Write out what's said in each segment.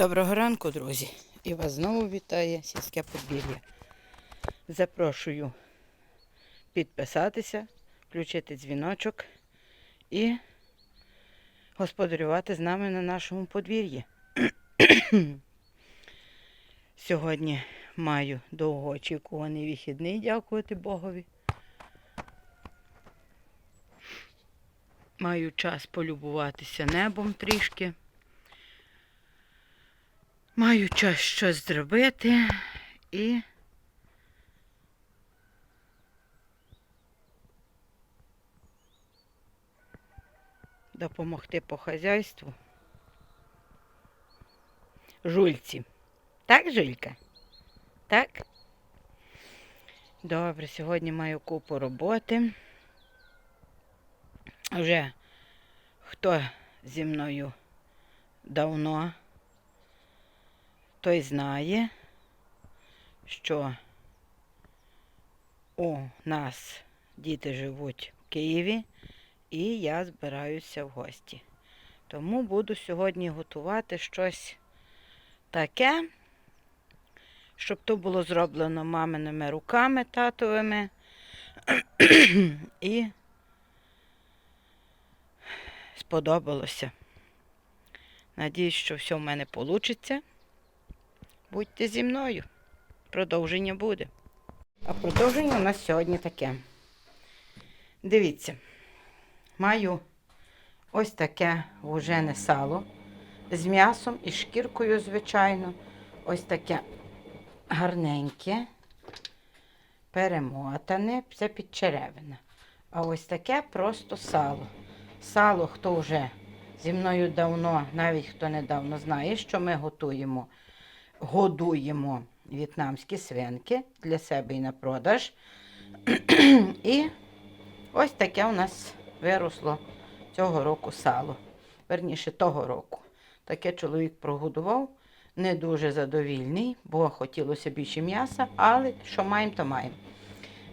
Доброго ранку, друзі! І вас знову вітає сільське подвір'я. Запрошую підписатися, включити дзвіночок і господарювати з нами на нашому подвір'ї. Сьогодні маю довгоочікуваний вихідний, дякувати Богові. Маю час полюбуватися небом трішки. Маю час щось зробити і допомогти по хазяйству. Жульці. Так, Жулька? Так? Добре, сьогодні маю купу роботи. Вже хто зі мною давно той знає, що у нас діти живуть в Києві, і я збираюся в гості. Тому буду сьогодні готувати щось таке, щоб то було зроблено маминими руками татовими. І сподобалося. Надіюсь, що все в мене вийде. Будьте зі мною. Продовження буде. А продовження у нас сьогодні таке. Дивіться, маю ось таке вужене сало з м'ясом і шкіркою, звичайно. Ось таке гарненьке, перемотане, це підчеревина. А ось таке просто сало. Сало, хто вже зі мною давно, навіть хто недавно знає, що ми готуємо годуємо в'єтнамські свинки для себе і на продаж. І ось таке у нас виросло цього року сало. Верніше того року. Таке чоловік прогодував, не дуже задовільний, бо хотілося більше м'яса, але що маємо, то маємо.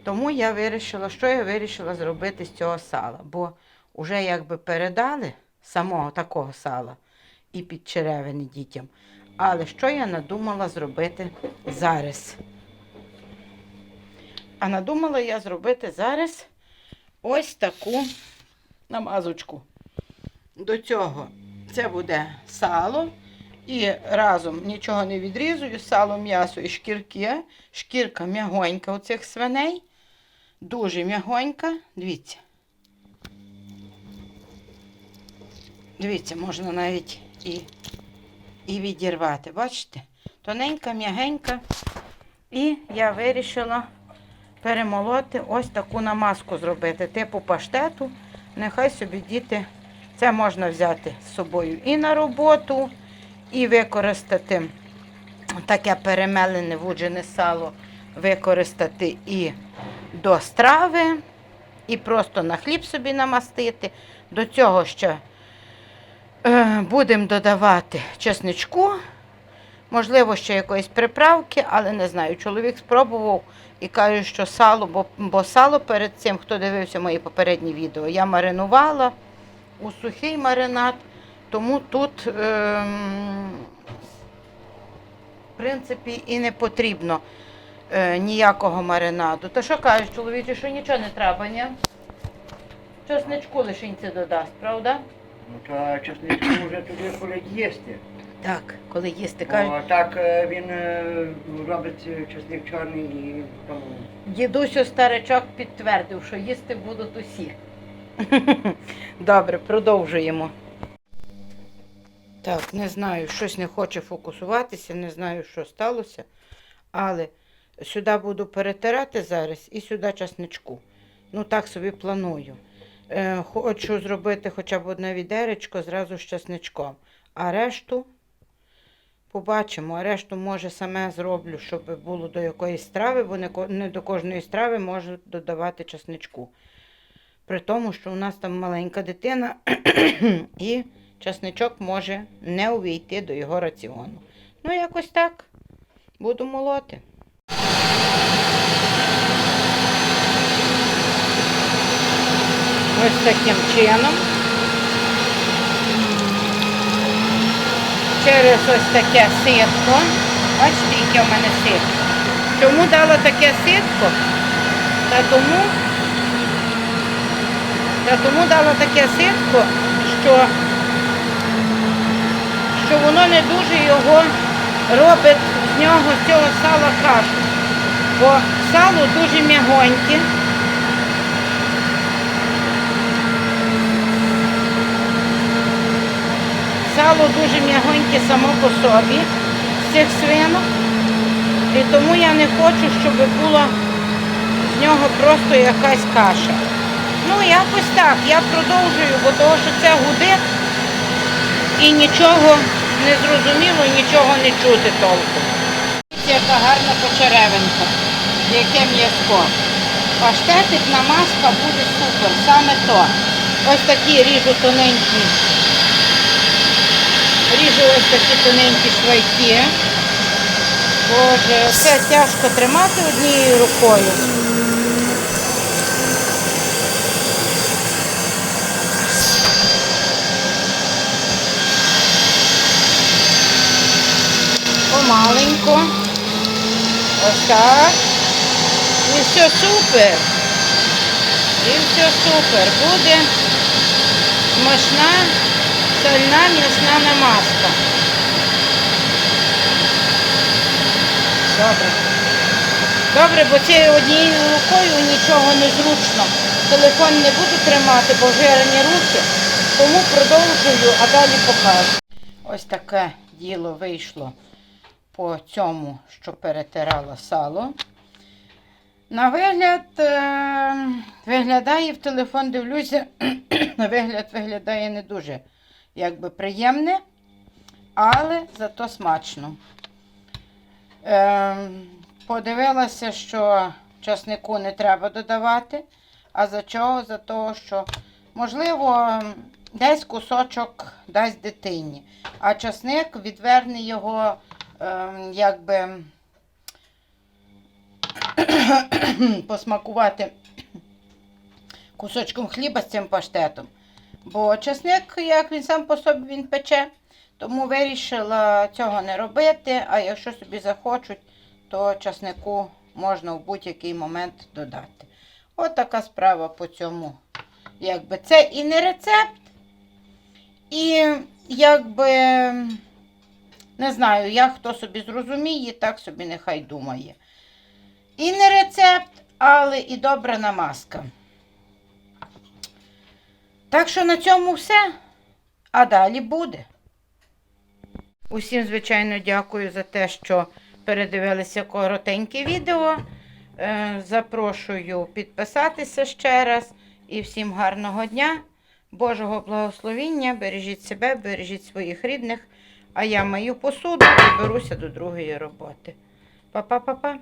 Тому я вирішила, що я вирішила зробити з цього сала. Бо вже якби передали самого такого сала і під черевини дітям. Але що я надумала зробити зараз? А надумала я зробити зараз ось таку намазочку. До цього це буде сало. І разом нічого не відрізую, сало, м'ясо і шкірки. Шкірка м'ягонька у цих свиней. Дуже м'ягонька. Дивіться. Дивіться, можна навіть і і відірвати. Бачите? Тоненька, м'ягенька. І я вирішила перемолоти ось таку намазку зробити, типу паштету. Нехай собі діти, це можна взяти з собою і на роботу, і використати таке перемелене вуджене сало, використати і до страви, і просто на хліб собі намастити. До цього ще Будемо додавати чесничку, можливо, ще якоїсь приправки, але не знаю. Чоловік спробував і каже, що сало, бо, бо сало перед цим, хто дивився мої попередні відео, я маринувала у сухий маринад, тому тут, е, в принципі, і не потрібно е, ніякого маринаду. То що кажеш, чоловіче, що нічого не треба, ні? Чесничку лишеньці додасть, правда? Ну то чесничку вже туди коли їсти. Так, коли їсти кажуть. О, так е, він е, робить е, чесник чорний і тому. Дідусю старичок підтвердив, що їсти будуть усі. Добре, продовжуємо. Так, не знаю, щось не хоче фокусуватися, не знаю, що сталося. Але сюди буду перетирати зараз і сюди часничку. Ну, так собі планую. Е, хочу зробити хоча б одне відеречко зразу з часничком. А решту побачимо, а решту, може, саме зроблю, щоб було до якоїсь страви, бо не, до кожної страви можу додавати часничку. При тому, що у нас там маленька дитина, і часничок може не увійти до його раціону. Ну, якось так. Буду молоти. Ось таким чином. через ось таке ситко. Бачите, яке в мене ситко. Чому дала таке ситко? Та тому, та тому дала таке ситко, що, що воно не дуже його робить з нього з цього сала кашу. Бо сало дуже м'ягоньке. Сало дуже м'ягоньке само по собі з цих свинок. І тому я не хочу, щоб була з нього просто якась каша. Ну, якось так. Я продовжую, бо того, що це гудить і нічого не зрозуміло, нічого не чути толком. Яка гарна почеревинка, яке м'яско. Паштетик намазка буде супер, саме то. Ось такі ріжу тоненькі. Ріжу ось такі тоненькі швайки. Боже, це тяжко тримати однією рукою. Помаленько. Ось так. І все супер. І все супер. Буде смачна, сольна м'ясна намазка. Добре. Добре, бо цією однією рукою нічого не зручно. Телефон не буду тримати, бо жирні руки. Тому продовжую, а далі покажу. Ось таке діло вийшло по цьому, що перетирала сало. На вигляд е, виглядає в телефон, дивлюся, на вигляд виглядає не дуже якби приємне, але зато смачно. Е, подивилася, що часнику не треба додавати. А за чого? За того, що, можливо, десь кусочок дасть дитині, а часник відверне його, е, якби посмакувати кусочком хліба з цим паштетом. Бо часник, як він сам по собі він пече, тому вирішила цього не робити. А якщо собі захочуть, то часнику можна в будь-який момент додати. От така справа по цьому. Якби це і не рецепт, і якби не знаю, як хто собі зрозуміє, так собі нехай думає. І не рецепт, але і добра намазка. Так що на цьому все. А далі буде. Усім, звичайно, дякую за те, що передивилися коротеньке відео. Е, Запрошую підписатися ще раз. І всім гарного дня, Божого благословіння. Бережіть себе, бережіть своїх рідних. А я мою посуду і беруся до другої роботи. Па-па-па-па.